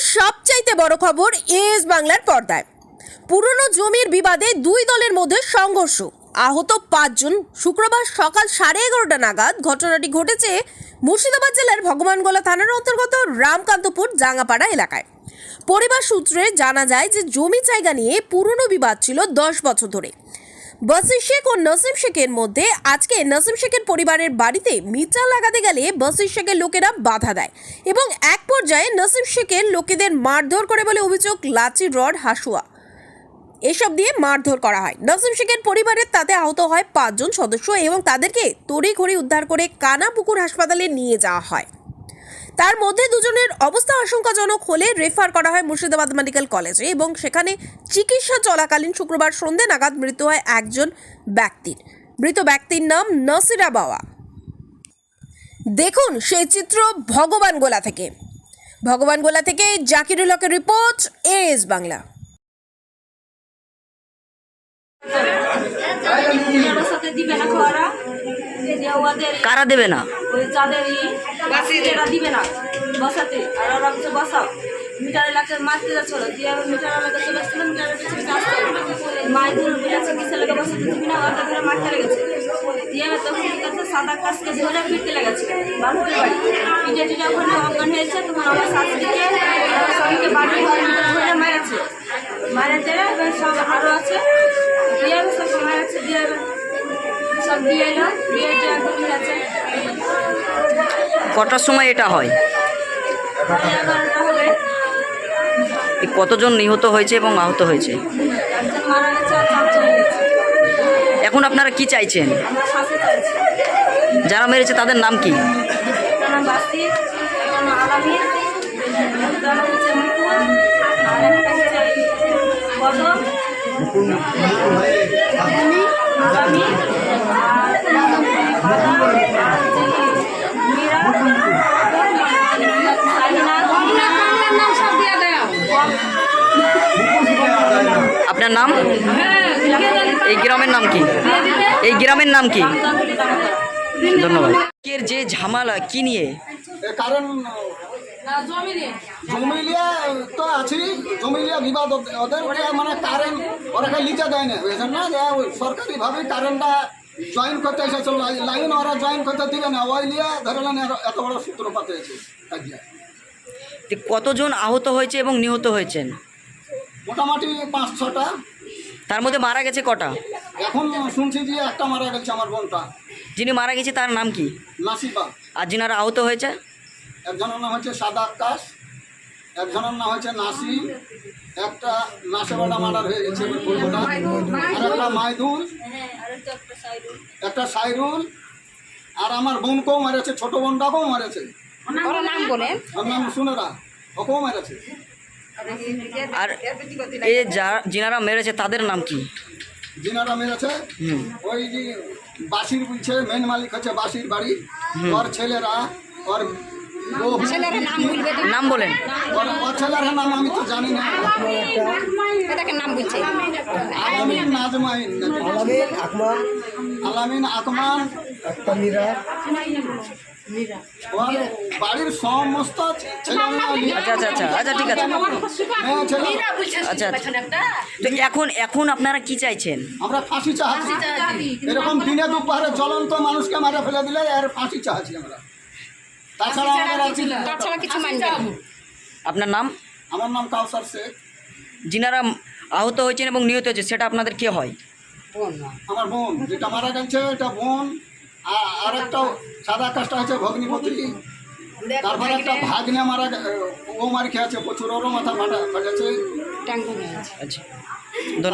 সবচাইতে বড় খবর এস বাংলার পর্দায়। পুরনো জমির বিবাদে দুই দলের মধ্যে সংঘর্ষ। আহত পাঁচজন শুক্রবার সকাল সাড়ে এগারোটা নাগাদ ঘটনাটি ঘটেছে মুর্শিদাবাদ জেলার ভগবানগোলা থানার অন্তর্গত রামকান্তপুর জাঙ্গাপাড়া এলাকায়। পরিবার সূত্রে জানা যায় যে জমি জায়গা নিয়ে পুরনো বিবাদ ছিল দশ বছর ধরে। বসির শেখ ও নসিম শেখের মধ্যে আজকে নসিম শেখের পরিবারের বাড়িতে মির্চা লাগাতে গেলে বসির শেখের লোকেরা বাধা দেয় এবং এক পর্যায়ে নসিম শেখের লোকেদের মারধর করে বলে অভিযোগ লাচি, রড, হাসুয়া। এসব দিয়ে মারধর করা হয়। নসিম শেখের পরিবারের তাতে আহত হয় পাঁচজন সদস্য এবং তাদেরকে তড়িঘড়ি উদ্ধার করে কানাপুকুর হাসপাতালে নিয়ে যাওয়া হয়। তার মধ্যে দুজনের অবস্থা আশঙ্কাজনক হলে রেফার করা হয় মুর্শিদাবাদ মেডিকেল কলেজে এবং সেখানে চিকিৎসা চলাকালীন শুক্রবার সন্ধে নাগাদ মৃত্যু হয় একজন ব্যক্তির। মৃত ব্যক্তির নাম নসিরা বাওয়া। দেখুন সেই চিত্র ভগবান গোলা থেকে। ভগবান গোলা থেকে জাকিরুল হকের রিপোর্ট এস বাংলা। দিবে না যে ওদের কারা দেবে না? ওই যাদের এরা দিবে। না। বসাতে। আর ওরা বলছে বসাও। মিটারে লাগছে মারতে দিয়ে আমি মিটার আমার কাছে বসছিল মিটারের কাছে আসতে মায়ের দূর বলেছে কিসে লেগে বসাতে দিবি না? ওটা ধরে মারতে লেগেছে। দিয়ে আমি তখন সাদা কাজকে ধরে ফিরতে লেগেছে। বাড়িতে বাড়ি। পিঠে টিটে ওখানে অজ্ঞান হয়েছে তখন আমার শাশুড়িকে আমার স্বামীকে বাড়ি ঘরে ধরে মেরেছে মারে দেয় এবার সব আরও আছে দিয়ে আমি সব মারেছে দিয়ে এবার সব দিয়ে এলো দিয়ে যে একদম আছে। কটার সময় এটা হয়? এগারোটা হবে কতজন নিহত হয়েছে এবং আহত হয়েছে? এখন আপনারা কি চাইছেন? যারা মেরেছে তাদের নাম কি? আপনার নাম? এই গ্রামের নাম কি? এই গ্রামের নাম কি? ধন্যবাদ। এর যে ঝামেলা কি নিয়ে? কারণ তো বিবাদ ওদের- ওদেরকে মানে কারেন্ট ওরা দেয় না বুঝেছেন না? যে ওই সরকারিভাবে কারেন্টটা জয়েন করতে লাইন ওরা জয়েন করতে দিবে না ওই লিয়ে ধরে এত বড় সূত্রপাত হয়েছে। কতজন আহত হয়েছে এবং নিহত হয়েছেন? মোটামুটি পাঁচ ছটা। তার মধ্যে মারা গেছে কটা? এখন শুনছি যে একটা মারা গেছে আমার বোনটা। যিনি মারা গেছে তার নাম কি? নাসিবা। আর যিনারা আহত হয়েছে? একজনের নাম হচ্ছে সাদা আকাশ একজনের নাম হচ্ছে নাসি। একটা নাসেবাটা মার্ডার হয়ে গেছে আর একটা মাইদুল একটা সাইরুল আর আমার বোনকেও মেরেছে ছোট বোনটাকেও মেরেছে। নাম বলেন। ওর নাম সুনেরা ওকেও মেরেছে। আর এ যা যিনারা মেরেছে তাদের নাম কি? যিনারা মেরেছে ওই যে বাসির বলছে মেন মালিক হচ্ছে বাসির বাড়ি। ওর ছেলেরা ওর নাম বলেন। ওর- ওর ছেলের নাম আমি তো জানি না। আলামিন নাজমাইন। আলামিন আকমা। আলামিন আকমান ওর বাড়ির সমস্ত আচ্ছা আচ্ছা আচ্ছা আচ্ছা ঠিক আছে। মেয়ে আচ্ছা তো এখন এখন আপনারা কি চাইছেন? আমরা ফাঁসি চাহাচ্ছি। এরকম দিনে দুপুরে জ্বলন্ত মানুষকে মারা ফেলে দিলে এর ফাঁসি চাহাচ্ছি আমরা। তাছাড়া আপনার নাম? আমার নাম কাউসার শেখ। যিনারা আহত হয়েছেন এবং নিহত হয়েছে সেটা আপনাদের কে হয়? আমার বোন যেটা মারা গেছে এটা বোন। আর একটা সাদা কাজটা আছে ভগ্নিপতি। তারপরে একটা ভাগ্নে মারা গে- ও মার খেয়েছে প্রচুর ওরও মাথা ফাটা ফাটেছে আচ্ছা। ধন্যবাদ।